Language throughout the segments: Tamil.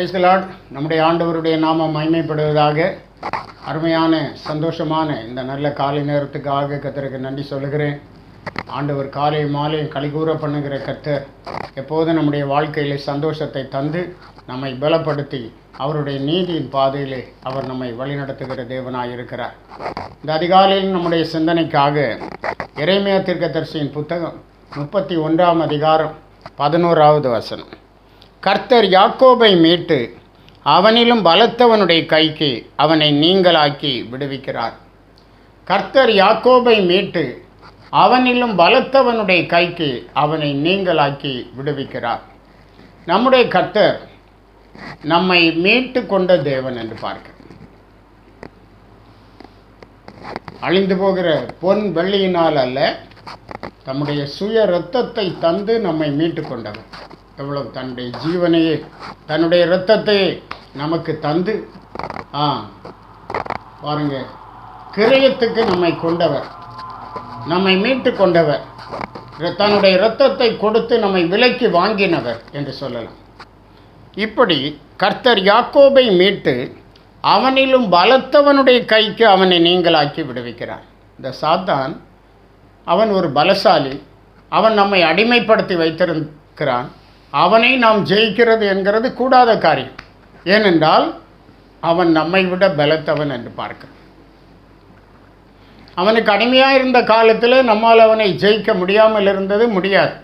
பிரைஸ் நம்முடைய ஆண்டவருடைய நாமம் மகிமைப்படுவதாக அருமையான சந்தோஷமான இந்த நல்ல காலை நேரத்துக்காக கத்தருக்கு நன்றி சொல்லுகிறேன். ஆண்டவர் காலை மாலை கலிகூற பண்ணுகிற கத்தர் எப்போதும் நம்முடைய வாழ்க்கையில் சந்தோஷத்தை தந்து நம்மை பலப்படுத்தி அவருடைய நீதியின் பாதையிலே அவர் நம்மை வழிநடத்துகிற தேவனாய் இருக்கிறார். இந்த அதிகாலையில் நம்முடைய சிந்தனைக்காக இறைமையா தீர்க்கதரிசியின் புத்தகம் முப்பத்தி ஒன்றாம் அதிகாரம் பதினோராவது வசனம். கர்த்தர் யாக்கோபை மீட்டு அவனிலும் பலத்தவனுடைய கைக்கு அவனை நீங்களாக்கி விடுவிக்கிறார். கர்த்தர் யாக்கோபை மீட்டு அவனிலும் பலத்தவனுடைய கைக்கு அவனை நீங்களாக்கி விடுவிக்கிறார். நம்முடைய கர்த்தர் நம்மை மீட்டு கொண்ட தேவன் என்று பார்க்க. அழிந்து போகிற பொன் வெள்ளியினால் அல்ல தம்முடைய சுய இரத்தத்தை தந்து நம்மை மீட்டு கொண்டவர். எவ்வளவு தன்னுடைய ஜீவனையே தன்னுடைய இரத்தத்தை நமக்கு தந்து ஆ பாருங்க கிரயத்துக்கு நம்மை கொண்டவர் நம்மை மீட்டு கொண்டவர் தன்னுடைய இரத்தத்தை கொடுத்து நம்மை விலைக்கு வாங்கினவர் என்று சொல்லலாம். இப்படி கர்த்தர் யாக்கோபை மீட்டு அவனிலும் பலத்தவனுடைய கைக்கு அவனை நீங்களாக்கி விடுவிக்கிறார். இந்த சாத்தான் அவன் ஒரு பலசாலி அவன் நம்மை அடிமைப்படுத்தி வைத்திருக்கிறான். அவனை நாம் ஜெயிக்கிறது என்கிறது கூடாத காரியம். ஏனென்றால் அவன் நம்மை விட பலத்தவன் என்று பார்க்க அவனுக்கு அடிமையாக இருந்த காலத்தில் நம்மால் அவனை ஜெயிக்க முடியாமல் இருந்தது முடியாது.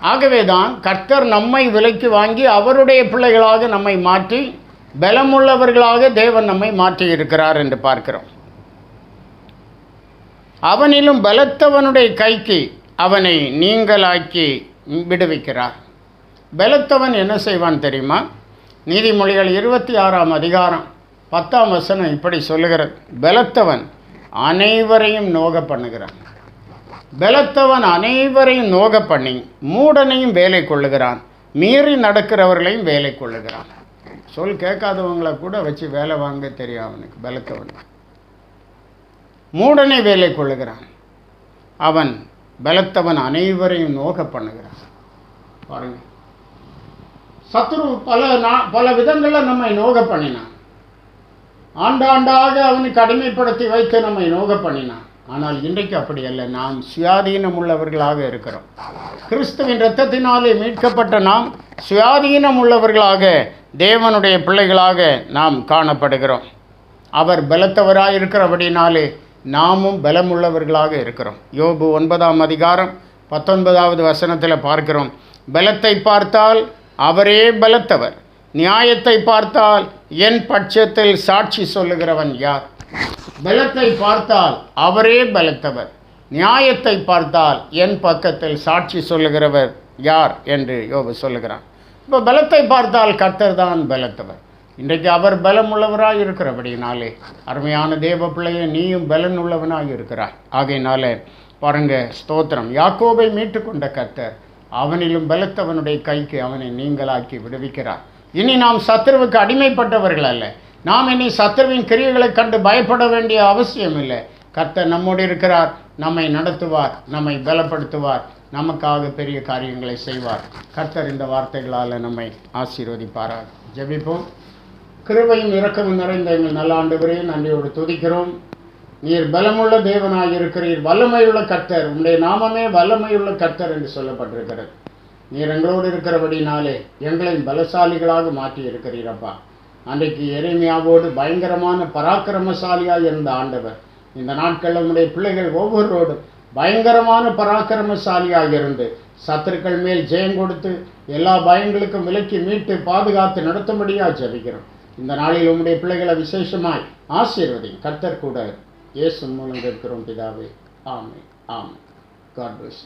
ஆகவே தான் கர்த்தர் நம்மை விலைக்கு வாங்கி அவருடைய பிள்ளைகளாக நம்மை மாற்றி பலமுள்ளவர்களாக தேவன் நம்மை மாற்றி இருக்கிறார் என்று பார்க்கிறோம். அவனிலும் பலத்தவனுடைய கைக்கு அவனை நீங்களாக்கி விடுவிக்கிறார். பலத்தவன் என்ன செய்வான் தெரியுமா? நீதிமொழிகள் இருபத்தி ஆறாம் அதிகாரம் பத்தாம் வசனம் இப்படி சொல்லுகிறது. பலத்தவன் அனைவரையும் நோக பண்ணுகிறான். பலத்தவன் அனைவரையும் நோக பண்ணி மூடனையும் வேலை கொள்ளுகிறான். மீறி நடக்கிறவர்களையும் வேலை கொள்ளுகிறான். சொல் கேட்காதவங்கள கூட வச்சு வேலை வாங்க தெரியும் அவனுக்கு பலத்தவன் மூடனை வேலை கொள்ளுகிறான். அவன் பலத்தவன் அனைவரையும் நோக பண்ணுகிறான். பாருங்கள் சத்ரு பல நா- பல விதங்களில் நம்மை நோக பண்ணினான். ஆண்டாண்டாக அவனை கடுமைப்படுத்தி வைத்து நம்மை நோக பண்ணினான். ஆனால் இன்றைக்கு அப்படி அல்ல. நாம் சுயாதீனம் உள்ளவர்களாக இருக்கிறோம். கிறிஸ்துவின் இரத்தத்தினாலே மீட்கப்பட்ட நாம் சுயாதீனம் உள்ளவர்களாக தேவனுடைய பிள்ளைகளாக நாம் காணப்படுகிறோம். அவர் பலத்தவராய் இருக்கிறபடினாலே நாமும் பலமுள்ளவர்களாக இருக்கிறோம். யோபு ஒன்பதாம் அதிகாரம் பத்தொன்பதாவது வசனத்தில் பார்க்கிறோம். பலத்தை பார்த்தால் அவரே பலத்தவர். நியாயத்தை பார்த்தால் என் பட்சத்தில் சாட்சி சொல்லுகிறவன் யார்? பலத்தை பார்த்தால் அவரே பலத்தவர். நியாயத்தை பார்த்தால் என் பக்கத்தில் சாட்சி சொல்லுகிறவர் யார்? என்று யோபு சொல்லுகிறான். இப்போ பலத்தை பார்த்தால் கர்த்தர் தான் பலத்தவர். இன்றைக்கு அவர் பலம் உள்ளவராய் இருக்கிறபடினாலே அருமையான தேவ பிள்ளையை நீயும் பலன் உள்ளவனாய் இருக்கிறாய். ஆகையினாலே பாருங்க ஸ்தோத்திரம். யாக்கோபை மீட்டு கொண்ட கர்த்தர் அவனிலும் பலத்தவனுடைய கைக்கு அவனை நீங்களாக்கி விடுவிக்கிறார். இனி நாம் சத்ருவுக்கு அடிமைப்பட்டவர்கள் அல்ல. நாம் இனி சத்ருவின் கிரியைகளை கண்டு பயப்பட வேண்டிய அவசியம் இல்லை. கர்த்தர் நம்மோடு இருக்கிறார். நம்மை நடத்துவார். நம்மை பலப்படுத்துவார். நமக்காக பெரிய காரியங்களை செய்வார். கர்த்தர் இந்த வார்த்தைகளால் நம்மை ஆசீர்வதிப்பாரார் ஜெபிப்போம். கிருபையும் இறக்கமும் நிறைந்த எங்கள் நல்ல ஆண்டவரே நன்றியோடு துதிக்கிறோம். நீர் பலமுள்ள தேவனாய் இருக்கிறீர். வல்லமையுள்ள கர்த்தர். உங்களுடைய நாமமே வல்லமையுள்ள கர்த்தர் என்று சொல்லப்பட்டிருக்கிறது. நீர் எங்களோடு இருக்கிறபடினாலே எங்களை பலசாலிகளாக மாற்றி இருக்கிறீரப்பா அன்றைக்கு எளிமையாவோடு பயங்கரமான பராக்கிரமசாலியாக இருந்த ஆண்டவர். இந்த நாட்களில் உங்களுடைய பிள்ளைகள் ஒவ்வொருவரோடும் பயங்கரமான பராக்கிரமசாலியாக இருந்து சத்துருக்கள் மேல் ஜெயம் கொடுத்து எல்லா பயங்களுக்கும் விலக்கி மீட்டு பாதுகாத்து நடத்தும்படியாக ஜெபிக்கிறோம். இந்த நாளில் உங்களுடைய பிள்ளைகளை விசேஷமாய் ஆசீர்வதி கர்த்தர் கூட இயேசு மூலம் கேட்கிறோம் பிதாவே. ஆமை ஆமை காட் பிளஸ்